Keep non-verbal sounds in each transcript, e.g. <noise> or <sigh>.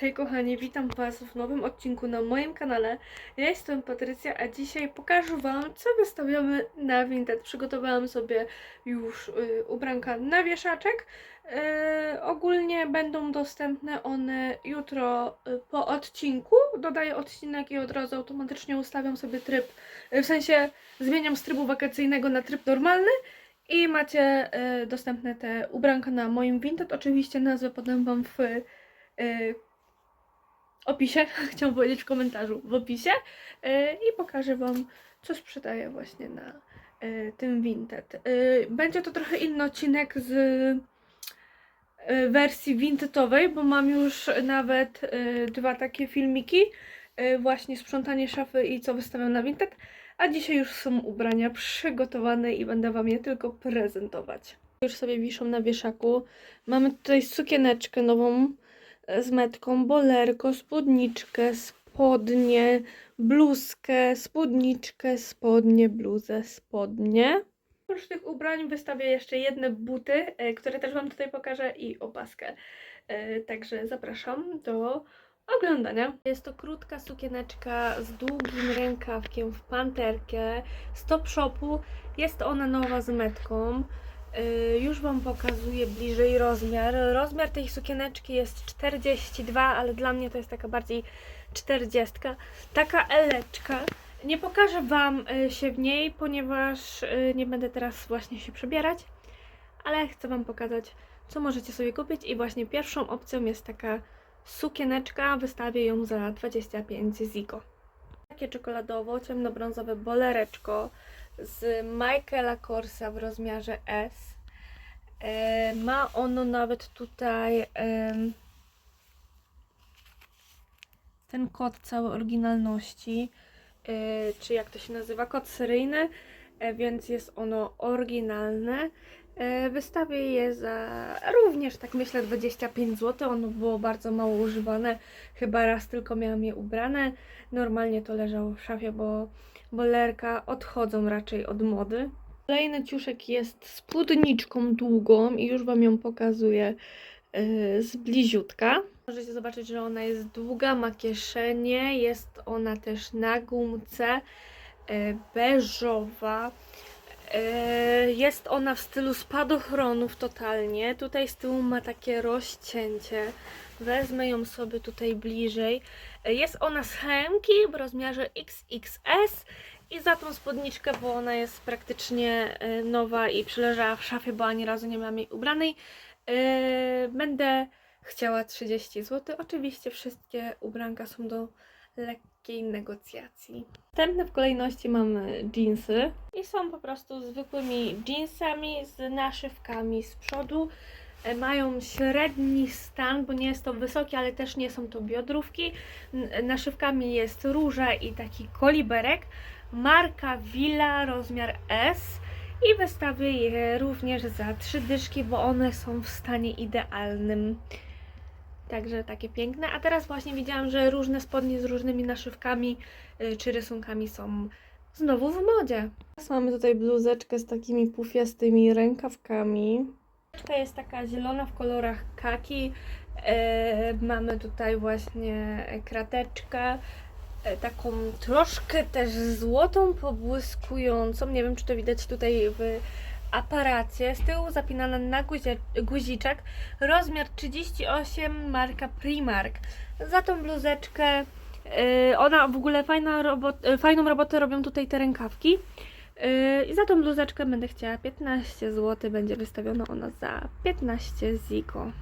Hej kochani, witam Was w nowym odcinku na moim kanale. Ja jestem Patrycja, a dzisiaj pokażę Wam, co wystawiamy na Vinted. Przygotowałam sobie już y, ubranka na wieszaczek. Y, ogólnie będą dostępne one jutro y, po odcinku. Dodaję odcinek i od razu automatycznie ustawiam sobie tryb, y, w sensie zmieniam z trybu wakacyjnego na tryb normalny. I macie y, dostępne te ubranka na moim Vinted. Oczywiście nazwę podam Wam w y, opisie, <laughs> chciałam powiedzieć w komentarzu, w opisie yy, i pokażę Wam, co sprzedaję właśnie na yy, tym Vinted. Yy, będzie to trochę inny odcinek z wersji Vintetowej, bo mam już nawet dwa takie filmiki, właśnie sprzątanie szafy i co wystawiam na Vinted, a dzisiaj już są ubrania przygotowane i będę Wam je tylko prezentować. Już sobie wiszą na wieszaku. Mamy tutaj sukieneczkę nową, z metką, bolerko, spódniczkę, spodnie, bluzkę, spódniczkę, spodnie, bluzę, spodnie. Oprócz tych ubrań wystawię jeszcze jedne buty, e, które też Wam tutaj pokażę i opaskę. E, Także zapraszam do oglądania. Jest to krótka sukieneczka z długim rękawkiem w panterkę z top shopu. Jest ona nowa z metką. Y, Już Wam pokazuję bliżej rozmiar. Rozmiar tej sukieneczki jest 42, ale dla mnie to jest taka bardziej 40. Taka eleczka. Nie pokażę Wam y, się w niej, ponieważ y, nie będę teraz właśnie się przebierać, ale chcę Wam pokazać, co możecie sobie kupić. I właśnie pierwszą opcją jest taka sukieneczka. Wystawię ją za 25 ziko. Takie czekoladowo, ciemnobrązowe bolereczko z Michaela Korsa w rozmiarze S. E, ma ono nawet tutaj em, ten kod całej oryginalności, e, czy jak to się nazywa, kod seryjny, e, więc jest ono oryginalne. E, Wystawię je za również, tak myślę, 25 zł. Ono było bardzo mało używane, chyba raz tylko miałam je ubrane. Normalnie to leżało w szafie, bo bolerka odchodzą raczej od mody. Kolejny ciuszek jest spódniczką długą i już Wam ją pokazuję yy, z bliziutka. Możecie zobaczyć, że ona jest długa, ma kieszenie, jest ona też na gumce, yy, beżowa. Yy, Jest ona w stylu spadochronów totalnie. Tutaj z tyłu ma takie rozcięcie. Wezmę ją sobie tutaj bliżej. Yy, Jest ona z hemki w rozmiarze XXS i za tą spódniczkę, bo ona jest praktycznie yy, nowa i przyleżała w szafie, bo ani razu nie miałam jej ubranej. Będę chciała 30 zł. Oczywiście wszystkie ubranka są do lekkiej negocjacji. Następne w kolejności mamy jeansy i są po prostu zwykłymi jeansami z naszywkami z przodu. E, Mają średni stan, bo nie jest to wysokie, ale też nie są to biodrówki. Naszywkami jest róża i taki koliberek. Marka Villa rozmiar S i wystawię je również za trzy dyszki, bo one są w stanie idealnym. Także takie piękne. A teraz właśnie widziałam, że różne spodnie z różnymi naszywkami y, czy rysunkami są znowu w modzie. Teraz mamy tutaj bluzeczkę z takimi pufiastymi rękawkami. Bluzeczka jest taka zielona w kolorach kaki. E, mamy tutaj właśnie krateczkę. E, taką troszkę też złotą, pobłyskującą. Nie wiem, czy to widać tutaj w aparacie. Z tyłu zapinana na guzie, guziczek. Rozmiar 38, marka Primark. Za tą bluzeczkę yy, ona w ogóle fajna robot, yy, fajną robotę robią tutaj te rękawki. Yy, I za tą bluzeczkę będę chciała 15 zł. Będzie wystawiona ona za 15 ziko.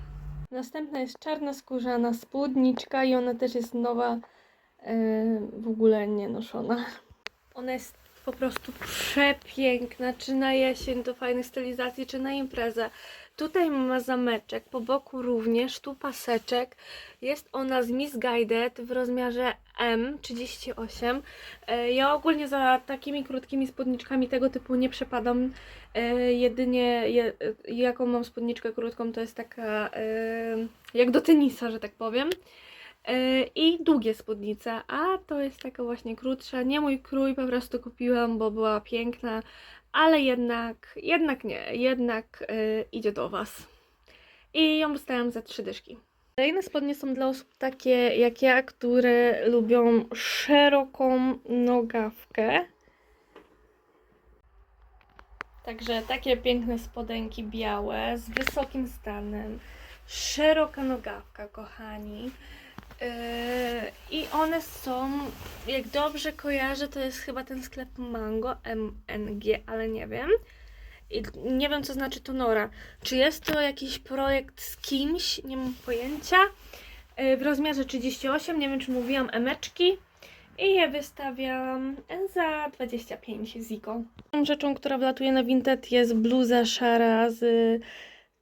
Następna jest czarna skórzana spódniczka i ona też jest nowa, yy, w ogóle nie noszona. Ona jest po prostu przepiękna, czy na jesień do fajnej stylizacji, czy na imprezę. Tutaj ma zameczek, po boku również, tu paseczek. Jest ona z Misguided w rozmiarze M38. E, Ja ogólnie za takimi krótkimi spódniczkami tego typu nie przepadam. E, Jedynie je, e, jaką mam spódniczkę krótką to jest taka jak do tenisa, że tak powiem. I długie spódnice, a to jest taka właśnie krótsza, nie mój krój, po prostu kupiłam, bo była piękna, ale jednak, jednak nie, jednak e, idzie do Was. I ją dostałam za trzy dyszki. Kolejne spodnie są dla osób takie jak ja, które lubią szeroką nogawkę. Także takie piękne spodenki białe z wysokim stanem. Szeroka nogawka, kochani. Yy, I one są, jak dobrze kojarzę, to jest chyba ten sklep Mango MNG, ale nie wiem. I nie wiem, co znaczy to Nora. Czy jest to jakiś projekt z kimś? Nie mam pojęcia. Yy, W rozmiarze 38, nie wiem, czy mówiłam emeczki. I je wystawiam za 25 ziko. Rzeczą, która wlatuje na Vinted jest bluza szara z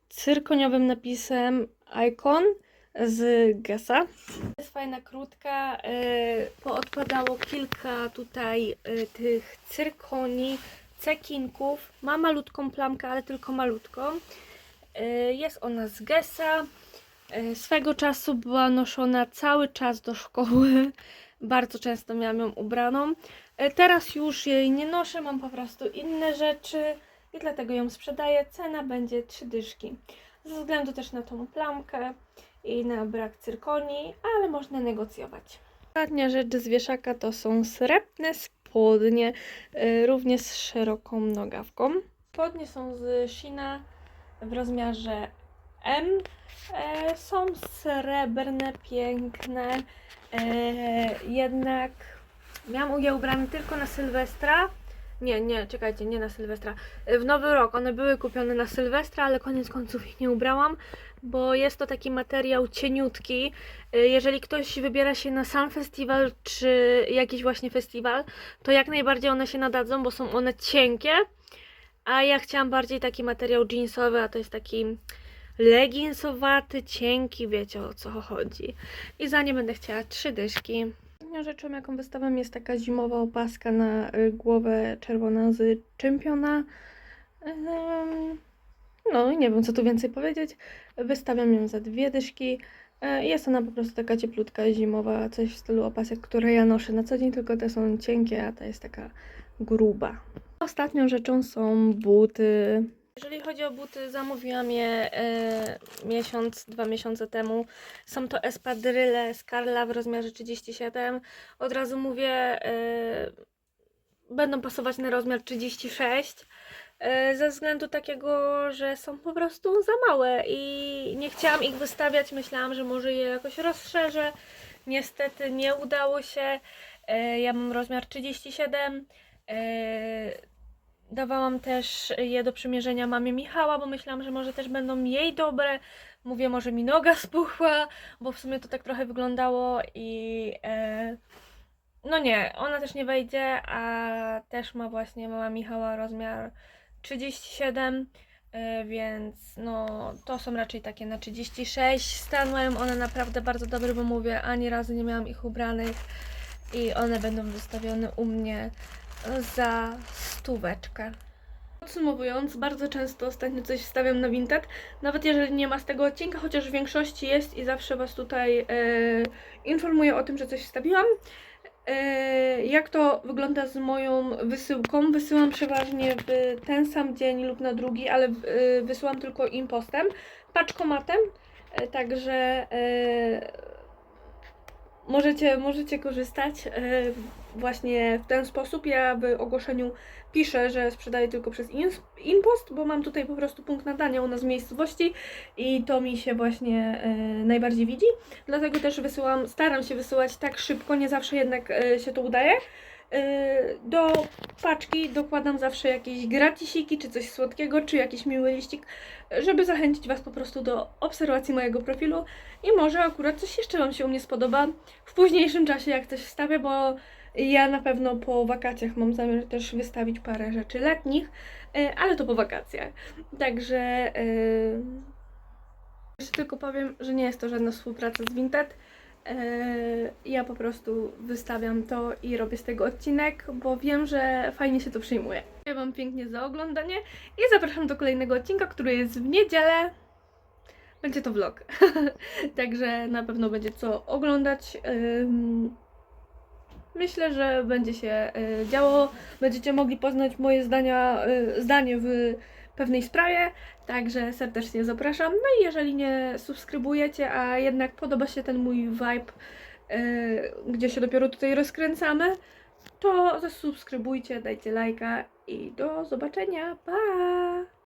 cyrkoniowym napisem Icon z Gessa. Jest fajna, krótka. Yy, poodpadało kilka tutaj yy, tych cyrkoni, cekinków. Ma malutką plamkę, ale tylko malutką. Yy, jest ona z Gessa. Yy, swego czasu była noszona cały czas do szkoły. <laughs> Bardzo często miałam ją ubraną. Teraz już jej nie noszę, mam po prostu inne rzeczy i dlatego ją sprzedaję. Cena będzie 3 dyszki. Ze względu też na tą plamkę i na brak cyrkonii, ale można negocjować. Ostatnia rzecz z wieszaka to są srebrne spodnie, y, również z szeroką nogawką. Spodnie są z Shina w rozmiarze M. E, są srebrne, piękne, e, jednak miałam je ubrane tylko na Sylwestra. Nie, nie, czekajcie, nie na Sylwestra. E, W Nowy Rok one były kupione na Sylwestra, ale koniec końców ich nie ubrałam, bo jest to taki materiał cieniutki. E, Jeżeli ktoś wybiera się na sam festiwal, czy jakiś właśnie festiwal, to jak najbardziej one się nadadzą, bo są one cienkie. A ja chciałam bardziej taki materiał jeansowy, a to jest taki leginsowaty, cienki, wiecie o co chodzi. I za nie będę chciała trzy dyszki. Ostatnią rzeczą, jaką wystawiam, jest taka zimowa opaska na y, głowę czerwona z czempiona. Em, No nie wiem, co tu więcej powiedzieć. Wystawiam ją za dwie dyszki. E, Jest ona po prostu taka cieplutka, zimowa, coś w stylu opasek, które ja noszę na co dzień, tylko te są cienkie, a ta jest taka gruba. Ostatnią rzeczą są buty. Jeżeli chodzi o buty, zamówiłam je e, miesiąc, dwa miesiące temu. Są to espadryle z Karla w rozmiarze 37. Od razu mówię, e, będą pasować na rozmiar 36. e, Ze względu takiego, że są po prostu za małe i nie chciałam ich wystawiać. Myślałam, że może je jakoś rozszerzę. Niestety nie udało się. Ja mam rozmiar 37. Dawałam też je do przymierzenia mamie Michała, bo myślałam, że może też będą jej dobre. Mówię, może mi noga <laughs> spuchła, bo w sumie to tak trochę wyglądało i e, no nie, ona też nie wejdzie, a też ma właśnie mama Michała rozmiar 37, e, więc no to są raczej takie na 36. Stan mają one naprawdę bardzo dobry, bo mówię, ani razu nie miałam ich ubranych i one będą wystawione u mnie za stóweczkę. Podsumowując, bardzo często ostatnio coś wstawiam na Vinted, nawet jeżeli nie ma z tego odcinka, chociaż w większości jest i zawsze Was tutaj e, informuję o tym, że coś wstawiłam. E, jak to wygląda z moją wysyłką? Wysyłam przeważnie w ten sam dzień lub na drugi, ale e, wysyłam tylko impostem, paczkomatem, e, także e, możecie, możecie korzystać e, właśnie w ten sposób. Ja w ogłoszeniu piszę, że sprzedaję tylko przez impost, bo mam tutaj po prostu punkt nadania u nas w miejscowości i to mi się właśnie e, najbardziej widzi. Dlatego też wysyłam, staram się wysyłać tak szybko, nie zawsze jednak e, się to udaje. E, Do paczki dokładam zawsze jakieś gratisiki, czy coś słodkiego, czy jakiś miły liścik, żeby zachęcić Was po prostu do obserwacji mojego profilu i może akurat coś jeszcze Wam się u mnie spodoba w późniejszym czasie, jak coś wstawię, bo ja na pewno po wakacjach mam zamiar też wystawić parę rzeczy letnich, e, ale to po wakacjach. Także e, jeszcze tylko powiem, że nie jest to żadna współpraca z Vinted. E, Ja po prostu wystawiam to i robię z tego odcinek, bo wiem, że fajnie się to przyjmuje. Ja Wam pięknie za oglądanie i zapraszam do kolejnego odcinka, który jest w niedzielę. Będzie to vlog. <laughs> Także na pewno będzie co oglądać. Myślę, że będzie się y, działo. Będziecie mogli poznać moje zdania, y, zdanie w pewnej sprawie, także serdecznie zapraszam. No i jeżeli nie subskrybujecie, a jednak podoba się ten mój vibe, e, gdzie się dopiero tutaj rozkręcamy, to zasubskrybujcie, dajcie lajka i do zobaczenia. Pa!